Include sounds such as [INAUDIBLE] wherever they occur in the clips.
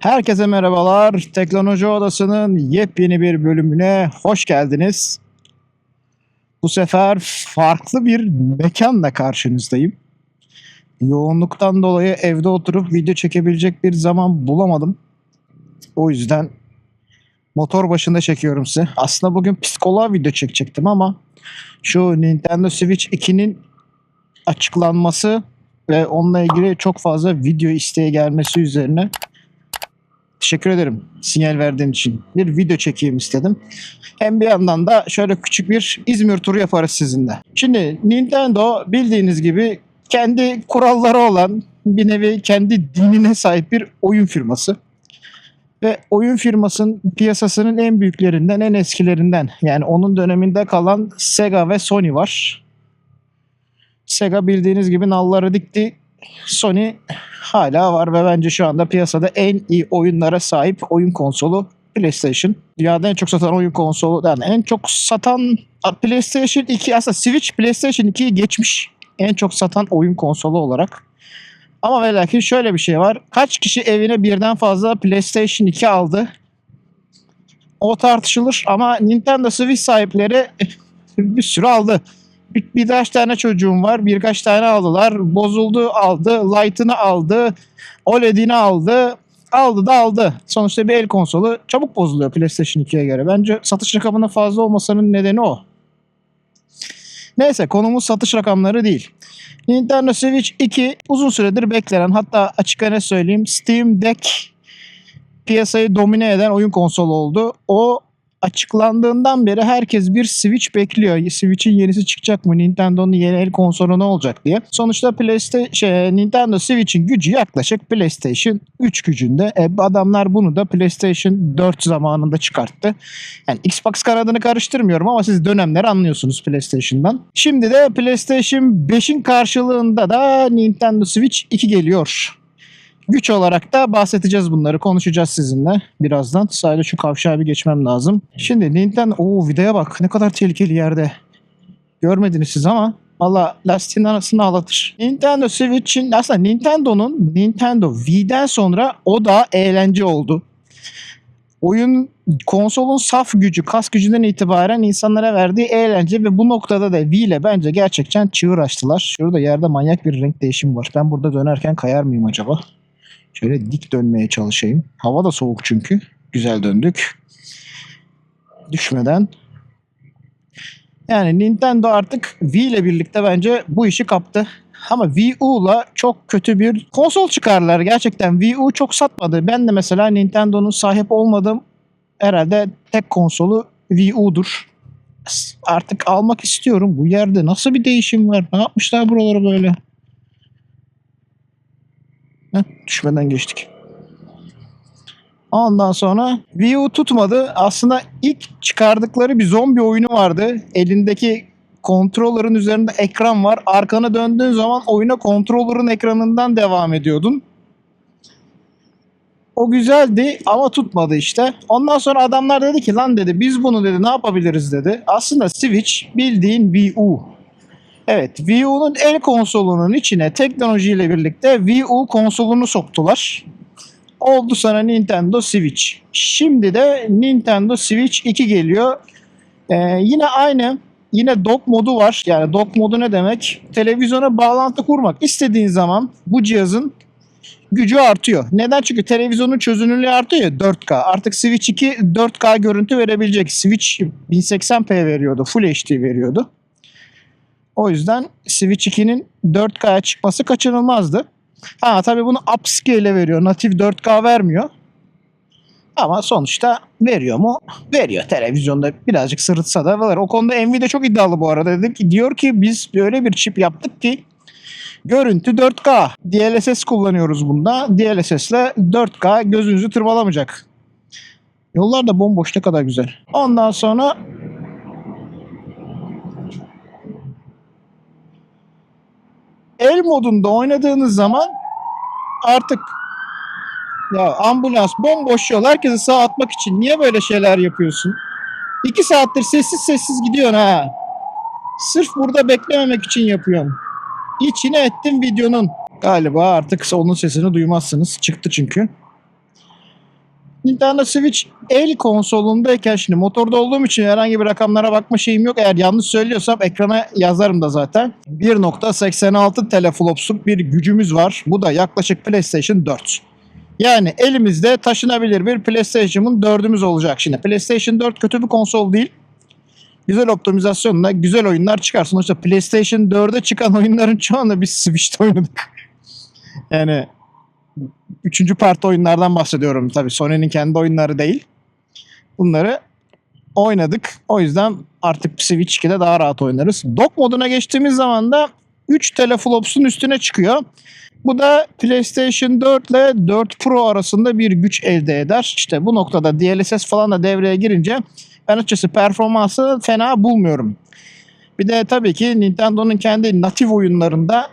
Herkese merhabalar. Teknoloji Odası'nın yepyeni bir bölümüne hoş geldiniz. Bu sefer farklı bir mekanla karşınızdayım. Yoğunluktan dolayı evde oturup video çekebilecek bir zaman bulamadım. O yüzden motor başında çekiyorum size. Aslında bugün psikoloğa video çekecektim ama şu Nintendo Switch 2'nin açıklanması ve onunla ilgili çok fazla video isteği gelmesi üzerine Teşekkür ederim sinyal verdiğin için. Bir video çekeyim istedim. Hem bir yandan da şöyle küçük bir İzmir turu yaparız sizinle. Şimdi Nintendo bildiğiniz gibi kendi kuralları olan bir nevi kendi dinine sahip bir oyun firması. Ve oyun firmasının piyasasının en büyüklerinden, en eskilerinden. Yani onun döneminde kalan Sega ve Sony var. Sega bildiğiniz gibi nalları dikti. Sony hala var ve bence şu anda piyasada en iyi oyunlara sahip oyun konsolu PlayStation. Dünyada en çok satan oyun konsolu yani en çok satan PlayStation 2 aslında Switch PlayStation 2'yi geçmiş en çok satan oyun konsolu olarak. Ama ve lakin şöyle bir şey var. Kaç kişi evine birden fazla PlayStation 2 aldı? O tartışılır ama Nintendo Switch sahipleri [LAUGHS] bir sürü aldı. Bir, birkaç tane çocuğum var. Birkaç tane aldılar. Bozuldu aldı. Light'ını aldı. OLED'ini aldı. Aldı da aldı. Sonuçta bir el konsolu çabuk bozuluyor PlayStation 2'ye göre. Bence satış rakamının fazla olmasının nedeni o. Neyse konumuz satış rakamları değil. Nintendo Switch 2 uzun süredir beklenen hatta açık ne söyleyeyim Steam Deck piyasayı domine eden oyun konsolu oldu. O açıklandığından beri herkes bir Switch bekliyor. Switch'in yenisi çıkacak mı? Nintendo'nun yeni el konsolu ne olacak diye. Sonuçta PlayStation şey, Nintendo Switch'in gücü yaklaşık PlayStation 3 gücünde. E, adamlar bunu da PlayStation 4 zamanında çıkarttı. Yani Xbox kanadını karıştırmıyorum ama siz dönemleri anlıyorsunuz PlayStation'dan. Şimdi de PlayStation 5'in karşılığında da Nintendo Switch 2 geliyor. Güç olarak da bahsedeceğiz bunları. Konuşacağız sizinle birazdan. Sadece şu kavşağı bir geçmem lazım. Şimdi Nintendo... Oo vidaya bak. Ne kadar tehlikeli yerde. Görmediniz siz ama Valla lastiğin arasını ağlatır. Nintendo Switch'in aslında Nintendo'nun Nintendo Wii'den sonra o da eğlence oldu. Oyun konsolun saf gücü, kas gücünden itibaren insanlara verdiği eğlence ve bu noktada da Wii ile bence gerçekten çığır açtılar. Şurada yerde manyak bir renk değişimi var. Ben burada dönerken kayar mıyım acaba? Şöyle dik dönmeye çalışayım. Hava da soğuk çünkü. Güzel döndük. Düşmeden. Yani Nintendo artık Wii ile birlikte bence bu işi kaptı. Ama Wii U'la çok kötü bir konsol çıkarlar. Gerçekten Wii U çok satmadı. Ben de mesela Nintendo'nun sahip olmadığım herhalde tek konsolu Wii U'dur. Artık almak istiyorum. Bu yerde nasıl bir değişim var? Ne yapmışlar buraları böyle? Heh, düşmeden geçtik. Ondan sonra Wii tutmadı. Aslında ilk çıkardıkları bir zombi oyunu vardı. Elindeki kontrollerin üzerinde ekran var. Arkana döndüğün zaman oyuna kontrollerin ekranından devam ediyordun. O güzeldi ama tutmadı işte. Ondan sonra adamlar dedi ki lan dedi biz bunu dedi ne yapabiliriz dedi. Aslında Switch bildiğin Wii U. Evet Wii U'nun el konsolunun içine teknolojiyle birlikte Wii U konsolunu soktular. Oldu sana Nintendo Switch. Şimdi de Nintendo Switch 2 geliyor. Ee, yine aynı yine dock modu var. Yani dock modu ne demek? Televizyona bağlantı kurmak istediğin zaman bu cihazın gücü artıyor. Neden? Çünkü televizyonun çözünürlüğü artıyor ya 4K. Artık Switch 2 4K görüntü verebilecek. Switch 1080p veriyordu. Full HD veriyordu. O yüzden Switch 2'nin 4K'ya çıkması kaçınılmazdı. Ha tabii bunu upscale veriyor. Natif 4K vermiyor. Ama sonuçta veriyor mu? Veriyor. Televizyonda birazcık sırıtsa da var. O konuda Nvidia çok iddialı bu arada. Dedim ki diyor ki biz böyle bir çip yaptık ki görüntü 4K. DLSS kullanıyoruz bunda. DLSS ile 4K gözünüzü tırmalamayacak. Yollar da bomboş ne kadar güzel. Ondan sonra el modunda oynadığınız zaman artık ya ambulans bomboş yol herkesi sağa atmak için niye böyle şeyler yapıyorsun? İki saattir sessiz sessiz gidiyorsun ha. Sırf burada beklememek için yapıyorsun. İçine ettim videonun. Galiba artık onun sesini duymazsınız. Çıktı çünkü. Nintendo Switch el konsolundayken şimdi motorda olduğum için herhangi bir rakamlara bakma şeyim yok. Eğer yanlış söylüyorsam ekrana yazarım da zaten. 1.86 teraflopsluk bir gücümüz var. Bu da yaklaşık PlayStation 4. Yani elimizde taşınabilir bir PlayStation'ın 4'ümüz olacak. Şimdi PlayStation 4 kötü bir konsol değil. Güzel optimizasyonla güzel oyunlar çıkar. Sonuçta PlayStation 4'e çıkan oyunların çoğunu biz Switch'te oynadık. [LAUGHS] Yani üçüncü parti oyunlardan bahsediyorum tabii. Sony'nin kendi oyunları değil. Bunları oynadık. O yüzden artık Switch 2'de daha rahat oynarız. Dock moduna geçtiğimiz zaman da 3 teraflops'un üstüne çıkıyor. Bu da PlayStation 4 ile 4 Pro arasında bir güç elde eder. İşte bu noktada DLSS falan da devreye girince ben açıkçası performansı fena bulmuyorum. Bir de tabii ki Nintendo'nun kendi natif oyunlarında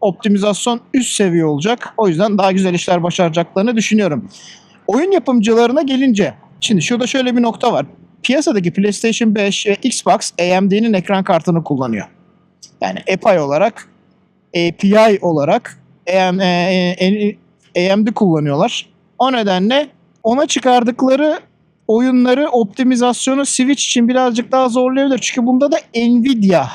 optimizasyon üst seviye olacak. O yüzden daha güzel işler başaracaklarını düşünüyorum. Oyun yapımcılarına gelince şimdi şurada şöyle bir nokta var. Piyasadaki PlayStation 5 ve Xbox AMD'nin ekran kartını kullanıyor. Yani API olarak API olarak AM, e, e, AMD kullanıyorlar. O nedenle ona çıkardıkları oyunları optimizasyonu Switch için birazcık daha zorlayabilir. Çünkü bunda da Nvidia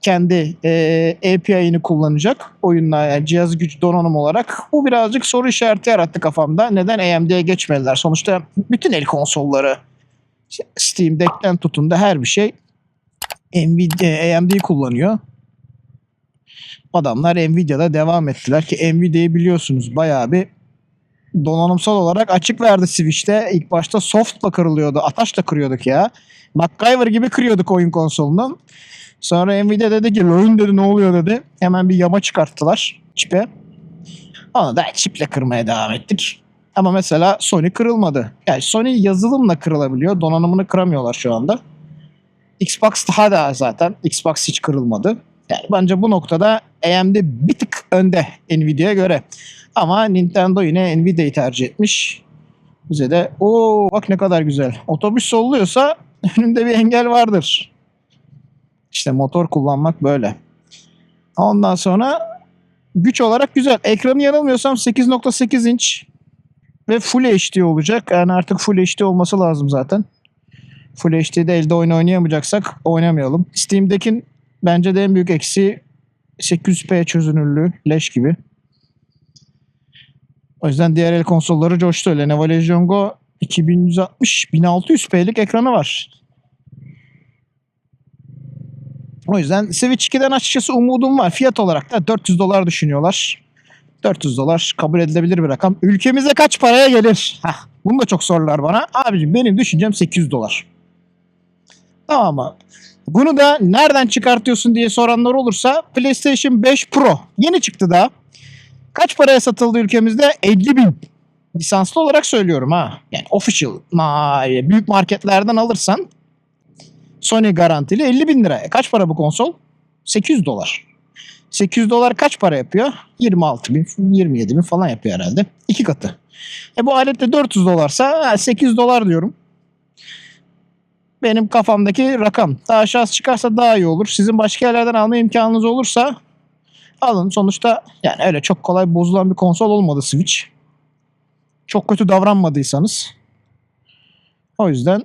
kendi e, API'ini kullanacak oyunlar yani cihaz güç donanım olarak. Bu birazcık soru işareti yarattı kafamda. Neden AMD'ye geçmediler? Sonuçta bütün el konsolları Steam Deck'ten tutun da her bir şey Nvidia AMD kullanıyor. Adamlar Nvidia'da devam ettiler ki Nvidia'yı biliyorsunuz bayağı bir donanımsal olarak açık verdi Switch'te. İlk başta soft'la kırılıyordu. Ataşla kırıyorduk ya. MacGyver gibi kırıyorduk oyun konsolundan. Sonra Nvidia dedi ki oyun dedi ne oluyor dedi. Hemen bir yama çıkarttılar çipe. Onu da çiple kırmaya devam ettik. Ama mesela Sony kırılmadı. Yani Sony yazılımla kırılabiliyor. Donanımını kıramıyorlar şu anda. Xbox daha da zaten. Xbox hiç kırılmadı. Yani bence bu noktada AMD bir tık önde Nvidia'ya göre. Ama Nintendo yine Nvidia'yı tercih etmiş. Bize de o bak ne kadar güzel. Otobüs solluyorsa [LAUGHS] önünde bir engel vardır. İşte motor kullanmak böyle. Ondan sonra güç olarak güzel. Ekranı yanılmıyorsam 8.8 inç ve Full HD olacak. Yani artık Full HD olması lazım zaten. Full HD'de elde oyun oynayamayacaksak oynamayalım. Steam'deki bence de en büyük eksiği 800p çözünürlüğü. Leş gibi. O yüzden diğer el konsolları coştu. Lenovo Legion Go 2160 1600p'lik ekranı var. O yüzden Switch 2'den açıkçası umudum var. Fiyat olarak da 400 dolar düşünüyorlar. 400 dolar kabul edilebilir bir rakam. Ülkemize kaç paraya gelir? Heh, bunu da çok sorular bana. Abicim benim düşüncem 800 dolar. Tamam mı? Bunu da nereden çıkartıyorsun diye soranlar olursa PlayStation 5 Pro yeni çıktı da. Kaç paraya satıldı ülkemizde? 50 bin. Lisanslı olarak söylüyorum ha. Yani official büyük marketlerden alırsan Sony garantili 50 bin liraya. Kaç para bu konsol? 800 dolar. 800 dolar kaç para yapıyor? 26 bin, 27 bin falan yapıyor herhalde. İki katı. E bu alet de 400 dolarsa 800 dolar diyorum. Benim kafamdaki rakam. Daha aşağısı çıkarsa daha iyi olur. Sizin başka yerlerden alma imkanınız olursa alın. Sonuçta yani öyle çok kolay bozulan bir konsol olmadı Switch. Çok kötü davranmadıysanız. O yüzden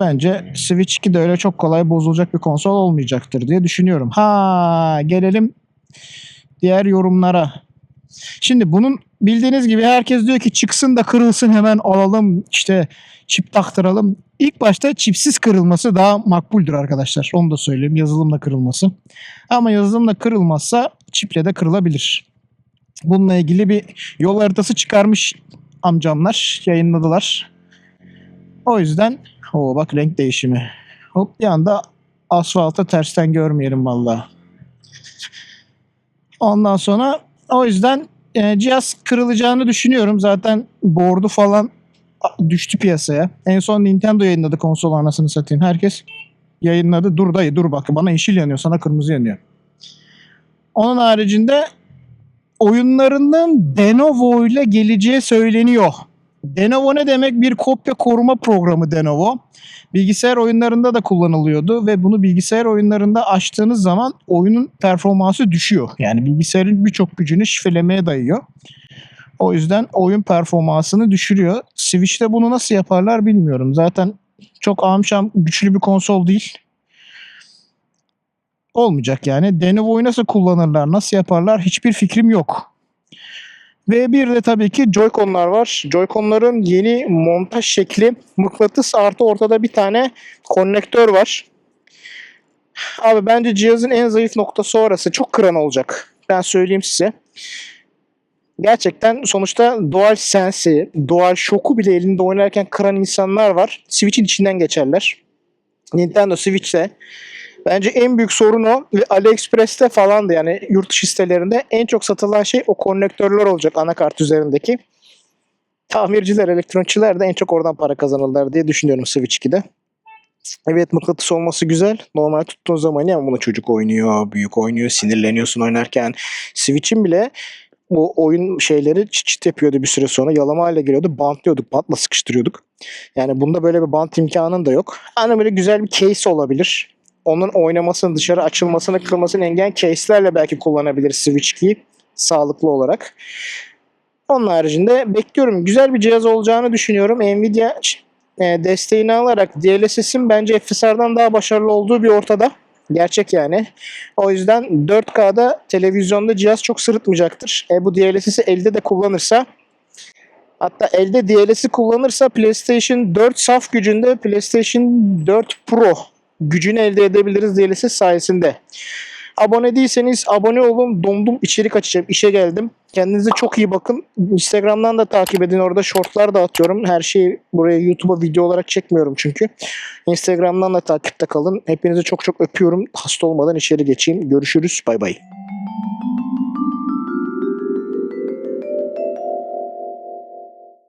bence Switch 2 de öyle çok kolay bozulacak bir konsol olmayacaktır diye düşünüyorum. Ha gelelim diğer yorumlara. Şimdi bunun bildiğiniz gibi herkes diyor ki çıksın da kırılsın hemen alalım işte çip taktıralım. İlk başta çipsiz kırılması daha makbuldür arkadaşlar. Onu da söyleyeyim yazılımla kırılması. Ama yazılımla kırılmazsa çiple de kırılabilir. Bununla ilgili bir yol haritası çıkarmış amcamlar yayınladılar. O yüzden o bak renk değişimi. Hop bir anda asfalta tersten görmeyelim vallahi. Ondan sonra o yüzden e, cihaz kırılacağını düşünüyorum. Zaten board'u falan düştü piyasaya. En son Nintendo yayınladı konsol anasını satayım. Herkes yayınladı. Dur dayı dur bak bana yeşil yanıyor sana kırmızı yanıyor. Onun haricinde oyunlarının Lenovo ile geleceği söyleniyor. Lenovo ne demek? Bir kopya koruma programı Lenovo. Bilgisayar oyunlarında da kullanılıyordu ve bunu bilgisayar oyunlarında açtığınız zaman oyunun performansı düşüyor. Yani bilgisayarın birçok gücünü şifrelemeye dayıyor. O yüzden oyun performansını düşürüyor. Switch'te bunu nasıl yaparlar bilmiyorum. Zaten çok amşam güçlü bir konsol değil. Olmayacak yani. Lenovo'yu nasıl kullanırlar, nasıl yaparlar hiçbir fikrim yok. Ve bir de tabii ki Joy-Con'lar var. Joy-Con'ların yeni montaj şekli mıknatıs artı ortada bir tane konnektör var. Abi bence cihazın en zayıf noktası orası. Çok kıran olacak. Ben söyleyeyim size. Gerçekten sonuçta Dual Sense'i, Dual Shock'u bile elinde oynarken kıran insanlar var. Switch'in içinden geçerler. Nintendo Switch'te bence en büyük sorun o ve AliExpress'te falan da yani yurt dışı sitelerinde en çok satılan şey o konnektörler olacak anakart üzerindeki. Tamirciler, elektronikçiler de en çok oradan para kazanırlar diye düşünüyorum Switch 2'de. Evet mıknatıs olması güzel. Normal tuttuğun zaman ya bunu çocuk oynuyor, büyük oynuyor, sinirleniyorsun oynarken. Switch'in bile bu oyun şeyleri çıt çıt yapıyordu bir süre sonra. Yalama hale geliyordu. Bantlıyorduk. Bantla sıkıştırıyorduk. Yani bunda böyle bir bant imkanın da yok. Hani böyle güzel bir case olabilir. Onun oynamasını, dışarı açılmasını, kırılmasını engelleyen case'lerle belki kullanabilir Switch 2'yi sağlıklı olarak. Onun haricinde bekliyorum. Güzel bir cihaz olacağını düşünüyorum. Nvidia e, desteğini alarak DLSS'in bence FSR'dan daha başarılı olduğu bir ortada. Gerçek yani. O yüzden 4K'da televizyonda cihaz çok sırıtmayacaktır. E, bu DLSS'i elde de kullanırsa hatta elde DLS'i kullanırsa PlayStation 4 saf gücünde PlayStation 4 Pro gücünü elde edebiliriz DLSS sayesinde. Abone değilseniz abone olun. Dondum içerik açacağım. İşe geldim. Kendinize çok iyi bakın. Instagram'dan da takip edin. Orada shortlar da atıyorum. Her şeyi buraya YouTube'a video olarak çekmiyorum çünkü. Instagram'dan da takipte kalın. Hepinizi çok çok öpüyorum. Hasta olmadan içeri geçeyim. Görüşürüz. Bay bay.